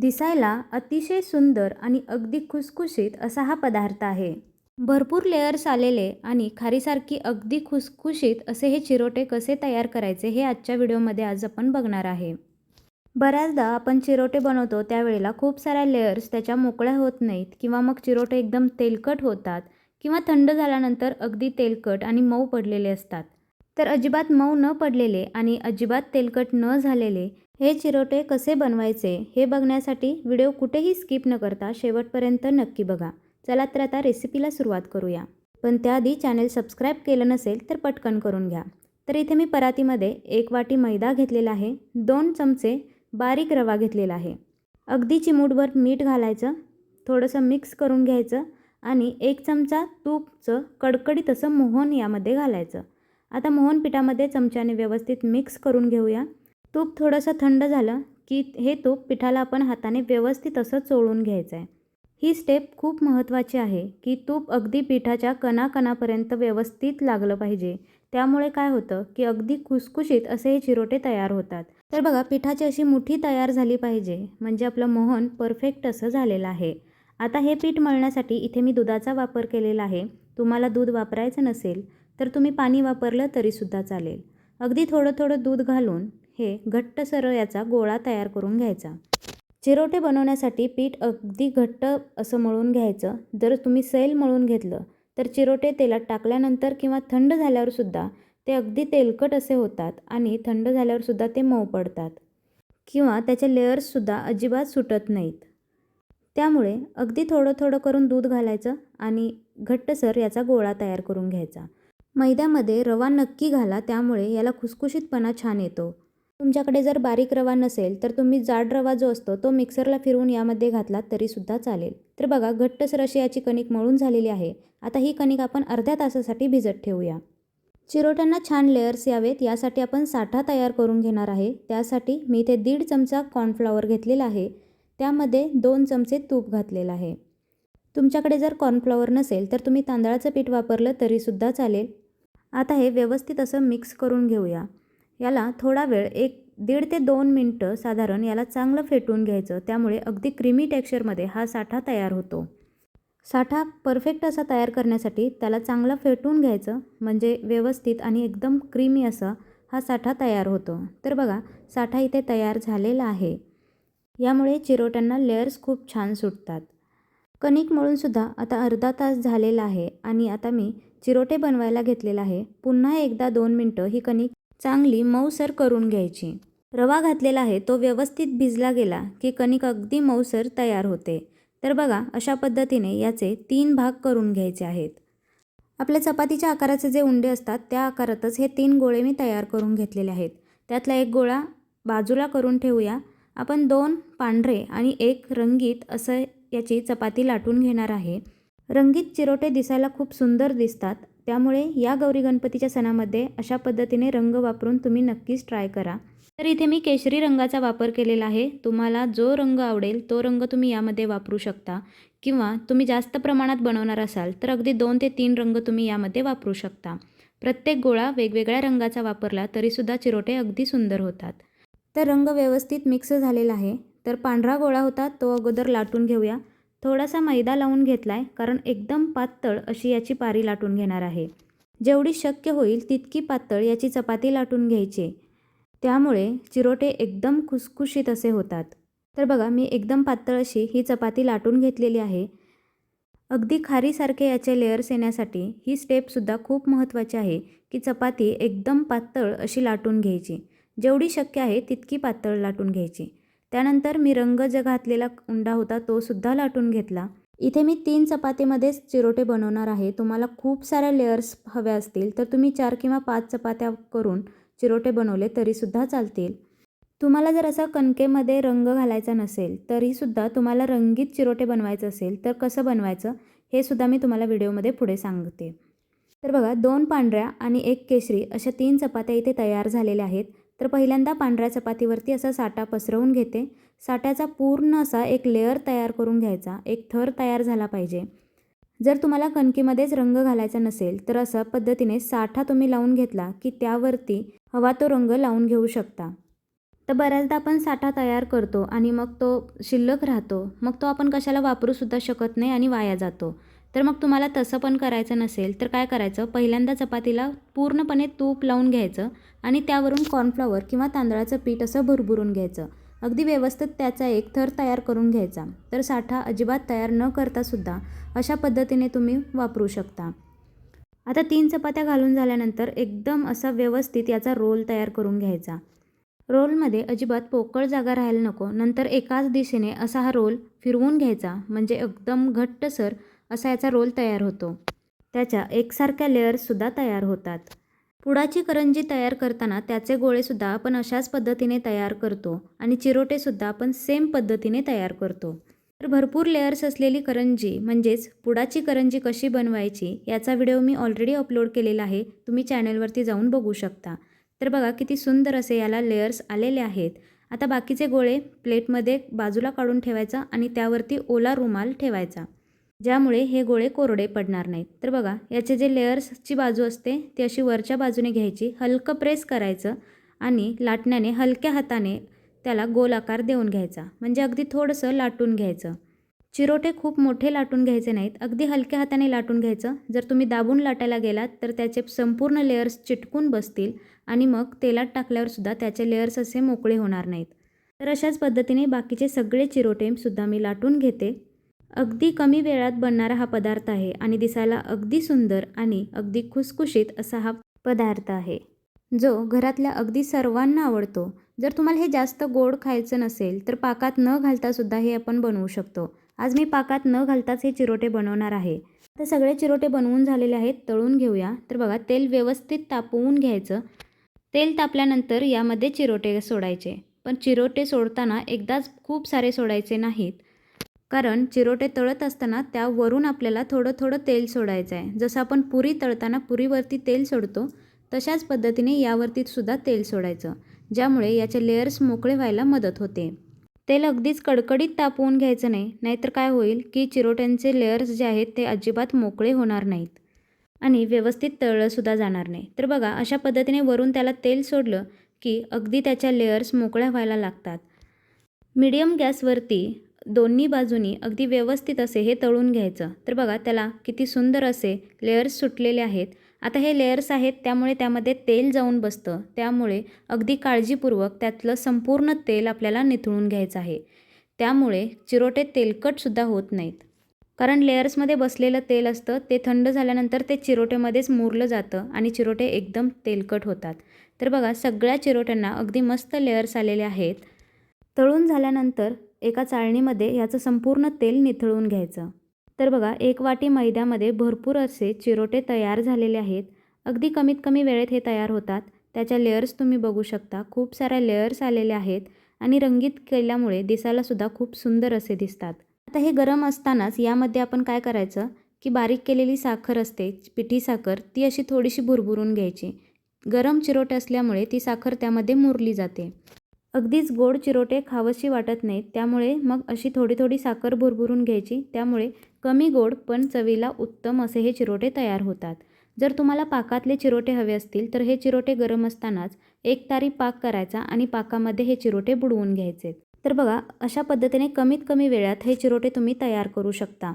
दिसायला अतिशय सुंदर आणि अगदी खुसखुशीत असा हा पदार्थ आहे. भरपूर लेयर्स आलेले आणि खारीसारखी अगदी खुसखुशीत असे हे चिरोटे कसे तयार करायचे हे आजच्या व्हिडिओमध्ये आज आपण बघणार आहे. बऱ्याचदा आपण चिरोटे बनवतो त्यावेळेला खूप साऱ्या लेयर्स त्याच्या मोकळ्या होत नाहीत किंवा मग चिरोटे एकदम तेलकट होतात किंवा थंड झाल्यानंतर अगदी तेलकट आणि मऊ पडलेले असतात. तर अजिबात मऊ न पडलेले आणि अजिबात तेलकट न झालेले हे चिरोटे कसे बनवायचे हे बघण्यासाठी व्हिडिओ कुठेही स्किप न करता शेवटपर्यंत नक्की बघा. चला तर आता रेसिपीला सुरुवात करूया. पण त्याआधी चॅनेल सबस्क्राईब केलं नसेल तर पटकन करून घ्या. तर इथे मी परातीमध्ये एक वाटी मैदा घेतलेला आहे. दोन चमचे बारीक रवा घेतलेला आहे. अगदी चिमूटभर मीठ घालायचं. थोडंसं मिक्स करून घ्यायचं आणि एक चमचा तूपचं कडकडीत असं मोहन यामध्ये घालायचं. आता मोहन पिठामध्ये चमच्याने व्यवस्थित मिक्स करून घेऊया. तूप थोडंसं थंड झालं की हे तूप पिठाला आपण हाताने व्यवस्थित असं चोळून घ्यायचं आहे ही स्टेप खूप महत्त्वाची आहे की तूप अगदी पिठाच्या कणाकणापर्यंत व्यवस्थित लागलं पाहिजे. त्यामुळे काय होतं की अगदी खुसखुशीत असे हे चिरोटे तयार होतात. तर बघा पिठाची अशी मुठी तयार झाली पाहिजे म्हणजे आपलं मोहन परफेक्ट असं झालेलं आहे. आता हे पीठ मळण्यासाठी इथे मी दुधाचा वापर केलेला आहे. तुम्हाला दूध वापरायचं नसेल तर तुम्ही पाणी वापरलं तरीसुद्धा चालेल. अगदी थोडं थोडं दूध घालून हे घट्टसर याचा गोळा तयार करून घ्यायचा. चिरोटे बनवण्यासाठी पीठ अगदी घट्ट असं मळून घ्यायचं. जर तुम्ही सैल मळून घेतलं तर चिरोटे तेलात टाकल्यानंतर किंवा थंड झाल्यावरसुद्धा ते अगदी तेलकट असे होतात आणि थंड झाल्यावरसुद्धा ते मऊ पडतात. किंवा त्याचे लेअर्ससुद्धा अजिबात सुटत नाहीत. त्यामुळे अगदी थोडं थोडं करून दूध घालायचं आणि घट्टसर याचा गोळा तयार करून घ्यायचा. मैद्यामध्ये रवा नक्की घाला त्यामुळे याला खुसखुशीतपणा छान येतो. तुमच्याकडे जर बारीक रवा नसेल तर तुम्ही जाड रवा जो असतो तो मिक्सरला फिरवून यामध्ये घातलात तरीसुद्धा चालेल. तर बघा घट्टसर अशी याची कणिक मळून झालेली आहे. आता ही कणिक आपण अर्ध्या तासासाठी भिजत ठेवूया. चिरोट्यांना छान लेयर्स यावेत यासाठी आपण साठा तयार करून घेणार आहे. त्यासाठी मी इथे दीड चमचा कॉर्नफ्लॉवर घेतलेला आहे. त्यामध्ये दोन चमचे तूप घातलेलं आहे. तुमच्याकडे जर कॉर्नफ्लॉवर नसेल तर तुम्ही तांदळाचं पीठ वापरलं तरीसुद्धा चालेल. आता हे व्यवस्थित असं मिक्स करून घेऊया. याला थोडा वेळ एक दीड ते दोन मिनटं साधारण याला चांगलं फेटून घ्यायचं. त्यामुळे अगदी क्रीमी टेक्स्चरमध्ये हा साठा तयार होतो. साठा परफेक्ट असा तयार करण्यासाठी त्याला चांगलं फेटून घ्यायचं म्हणजे व्यवस्थित आणि एकदम क्रीमी असा हा साठा तयार होतो. तर बघा साठा इथे तयार झालेला आहे. यामुळे चिरोट्यांना लेयर्स खूप छान सुटतात. कणिक मळूनसुद्धा आता अर्धा तास झालेला आहे आणि आता मी चिरोटे बनवायला घेतलेला आहे. पुन्हा एकदा दोन मिनटं ही कणिक चांगली मऊसर करून घ्यायची. रवा घातलेला आहे तो व्यवस्थित भिजला गेला की कणिक अगदी मऊसर तयार होते. तर बघा अशा पद्धतीने याचे तीन भाग करून घ्यायचे आहेत. आपल्या चपातीच्या आकाराचे जे उंडे असतात त्या आकारातच हे तीन गोळे मी तयार करून घेतलेले आहेत. त्यातला एक गोळा बाजूला करून ठेवूया. आपण दोन पांढरे आणि एक रंगीत असं याची चपाती लाटून घेणार आहे. रंगीत चिरोटे दिसायला खूप सुंदर दिसतात. त्यामुळे या गौरी गणपतीच्या सणामध्ये अशा पद्धतीने रंग वापरून तुम्ही नक्कीच ट्राय करा. तर इथे मी केशरी रंगाचा वापर केलेला आहे. तुम्हाला जो रंग आवडेल तो रंग तुम्ही यामध्ये वापरू शकता. किंवा तुम्ही जास्त प्रमाणात बनवणार असाल तर अगदी दोन ते तीन रंग तुम्ही यामध्ये वापरू शकता. प्रत्येक गोळा वेगवेगळ्या रंगाचा वापरला तरीसुद्धा चिरोटे अगदी सुंदर होतात. तर रंग व्यवस्थित मिक्स झालेला आहे. तर पांढरा गोळा होता तो अगोदर लाटून घेऊया. थोडासा मैदा लावून घेतला आहे कारण एकदम पातळ अशी याची पारी लाटून घेणार आहे. जेवढी शक्य होईल तितकी पातळ याची चपाती लाटून घ्यायची. त्यामुळे चिरोटे एकदम खुसखुशीत असे होतात. तर बघा मी एकदम पातळ अशी ही चपाती लाटून घेतलेली आहे. अगदी खारीसारखे याचे लेअर्स येण्यासाठी ही स्टेपसुद्धा खूप महत्त्वाची आहे की चपाती एकदम पातळ अशी लाटून घ्यायची. जेवढी शक्य आहे तितकी पातळ लाटून घ्यायची. त्यानंतर मी रंग जे घातलेला उंडा होता तो सुद्धा लाटून घेतला. इथे मी तीन चपातीमध्येच चिरोटे बनवणार आहे. तुम्हाला खूप साऱ्या लेयर्स हव्या असतील तर तुम्ही चार किंवा पाच चपात्या करून चिरोटे बनवले तरीसुद्धा चालतील. तुम्हाला जर असा कणकेमध्ये रंग घालायचा नसेल तरीसुद्धा तुम्हाला रंगीत चिरोटे बनवायचं असेल तर कसं बनवायचं हे सुद्धा मी तुम्हाला व्हिडिओमध्ये पुढे सांगते. तर बघा दोन पांढऱ्या आणि एक केशरी अशा तीन चपात्या इथे तयार झालेल्या आहेत. तर पहिल्यांदा पांढऱ्या चपातीवरती असा साठा पसरवून घेते. साठ्याचा पूर्ण असा एक लेअर तयार करून घ्यायचा. एक थर तयार झाला पाहिजे. जर तुम्हाला कणकीमध्येच रंग घालायचा नसेल तर अशा पद्धतीने साठा तुम्ही लावून घेतला की त्यावरती हवा तो रंग लावून घेऊ शकता. तर बऱ्याचदा आपण साठा तयार करतो आणि मग तो शिल्लक राहतो. मग तो आपण कशाला वापरूसुद्धा शकत नाही आणि वाया जातो. तर मग तुम्हाला तसं पण करायचं नसेल तर काय करायचं? पहिल्यांदा चपातीला पूर्णपणे तूप लावून घ्यायचं आणि त्यावरून कॉर्नफ्लॉवर किंवा तांदळाचं पीठ असं भरभरून घ्यायचं. अगदी व्यवस्थित त्याचा एक थर तयार करून घ्यायचा. तर साठा अजिबात तयार न करतासुद्धा अशा पद्धतीने तुम्ही वापरू शकता. आता तीन चपात्या घालून झाल्यानंतर एकदम असा व्यवस्थित याचा रोल तयार करून घ्यायचा. रोलमध्ये अजिबात पोकळ जागा राहायला नको. नंतर एकाच दिशेने असा हा रोल फिरवून घ्यायचा. म्हणजे एकदम घट्टसर असा याचा रोल तयार होतो. त्याच्या एकसारख्या लेअर्ससुद्धा तयार होतात. पुडाची करंजी तयार करताना त्याचे गोळेसुद्धा आपण अशाच पद्धतीने तयार करतो आणि चिरोटेसुद्धा आपण सेम पद्धतीने तयार करतो. तर भरपूर लेअर्स असलेली करंजी म्हणजेच पुडाची करंजी कशी बनवायची याचा व्हिडिओ मी ऑलरेडी अपलोड केलेला आहे. तुम्ही चॅनलवरती जाऊन बघू शकता. तर बघा किती सुंदर असे याला लेअर्स आलेले आहेत. आता बाकीचे गोळे प्लेटमध्ये बाजूला काढून ठेवायचा आणि त्यावरती ओला रुमाल ठेवायचा. ज्यामुळे हे गोळे कोरडे पडणार नाहीत. तर बघा याचे जे लेअर्सची बाजू असते ती अशी वरच्या बाजूने घ्यायची हलकं प्रेस करायचं आणि लाटण्याने हलक्या हाताने त्याला गोल आकार देऊन घ्यायचा. म्हणजे अगदी थोडंसं लाटून घ्यायचं. चिरोटे खूप मोठे लाटून घ्यायचे नाहीत. अगदी हलक्या हाताने लाटून घ्यायचं. जर तुम्ही दाबून लाटायला गेलात तर त्याचे संपूर्ण लेअर्स चिटकून बसतील आणि मग तेलात टाकल्यावरसुद्धा त्याचे लेअर्स असे मोकळे होणार नाहीत. तर अशाच पद्धतीने बाकीचे सगळे चिरोटेसुद्धा मी लाटून घेते. अगदी कमी वेळात बनणारा हा पदार्थ आहे आणि दिसायला अगदी सुंदर आणि अगदी खुसखुशीत असा हा पदार्थ आहे. जो घरातल्या अगदी सर्वांना आवडतो. जर तुम्हाला हे जास्त गोड खायचं नसेल तर पाकात न घालतासुद्धा हे आपण बनवू शकतो. आज मी पाकात न घालताच हे चिरोटे बनवणार आहे. तर सगळे चिरोटे बनवून झालेले आहेत तळून घेऊया. तर बघा तेल व्यवस्थित तापवून घ्यायचं. तेल तापल्यानंतर यामध्ये चिरोटे सोडायचे. पण चिरोटे सोडताना एकदाच खूप सारे सोडायचे नाहीत. कारण चिरोटे तळत असताना त्यावरून आपल्याला थोडं थोडं तेल सोडायचं आहे. जसं आपण पुरी तळताना पुरीवरती तेल सोडतो तशाच पद्धतीने यावरती सुद्धा तेल सोडायचं ज्यामुळे याचे लेअर्स मोकळे व्हायला मदत होते. तेल अगदीच कडकडीत तापवून घ्यायचं नाही नाहीतर काय होईल की चिरोट्यांचे लेअर्स जे आहेत ते अजिबात मोकळे होणार नाहीत आणि व्यवस्थित तळलंसुद्धा जाणार नाही. तर बघा अशा पद्धतीने वरून त्याला तेल सोडलं की अगदी त्याच्या लेअर्स मोकळ्या व्हायला लागतात. मीडियम गॅसवरती दोन्ही बाजूनी अगदी व्यवस्थित असे हे तळून घ्यायचं. तर बघा त्याला किती सुंदर असे लेअर्स सुटलेले आहेत. आता हे लेअर्स आहेत त्यामुळे त्यामध्ये तेल जाऊन बसतं. त्यामुळे अगदी काळजीपूर्वक त्यातलं संपूर्ण तेल आपल्याला निथळून घ्यायचं आहे. त्यामुळे चिरोटे तेलकटसुद्धा होत नाहीत. कारण लेअर्समध्ये बसलेलं तेल असतं ते थंड झाल्यानंतर ते चिरोटेमध्येच मुरलं जातं आणि चिरोटे एकदम तेलकट होतात. तर बघा सगळ्या चिरोट्यांना अगदी मस्त लेअर्स आलेले आहेत. तळून झाल्यानंतर एका चाळणीमध्ये याचं संपूर्ण तेल निथळून घ्यायचं. तर बघा एक वाटी मैद्यामध्ये भरपूर असे चिरोटे तयार झालेले आहेत. अगदी कमीत कमी वेळेत हे तयार होतात. त्याच्या लेअर्स तुम्ही बघू शकता. खूप साऱ्या लेअर्स आलेल्या आहेत आणि रंगीत केल्यामुळे दिसायलासुद्धा खूप सुंदर असे दिसतात. आता हे गरम असतानाच यामध्ये आपण काय करायचं? की बारीक केलेली साखर असते पिठी साखर ती अशी थोडीशी भुरभुरून घ्यायची. गरम चिरोटे असल्यामुळे ती साखर त्यामध्ये मुरली जाते. अगदीच गोड चिरोटे खावंशी वाटत नाहीत. त्यामुळे मग अशी थोडी थोडी साखर भुरभुरून घ्यायची. त्यामुळे कमी गोड पण चवीला उत्तम असे हे चिरोटे तयार होतात. जर तुम्हाला पाकातले चिरोटे हवे असतील तर हे चिरोटे गरम असतानाच एक तारी पाक करायचा आणि पाकामध्ये हे चिरोटे बुडवून घ्यायचे. तर बघा अशा पद्धतीने कमीत कमी वेळात हे चिरोटे तुम्ही तयार करू शकता.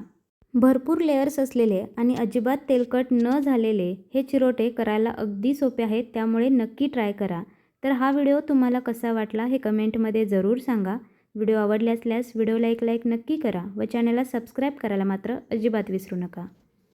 भरपूर लेअर्स असलेले आणि अजिबात तेलकट न झालेले हे चिरोटे करायला अगदी सोपे आहेत. त्यामुळे नक्की ट्राय करा. तर हा व्हिडिओ तुम्हाला कसा वाटला हे कमेंटमध्ये जरूर सांगा. व्हिडिओ आवडले असल्यास व्हिडिओला एक लाईक नक्की करा व चॅनलला सबस्क्राईब करायला मात्र अजिबात विसरू नका.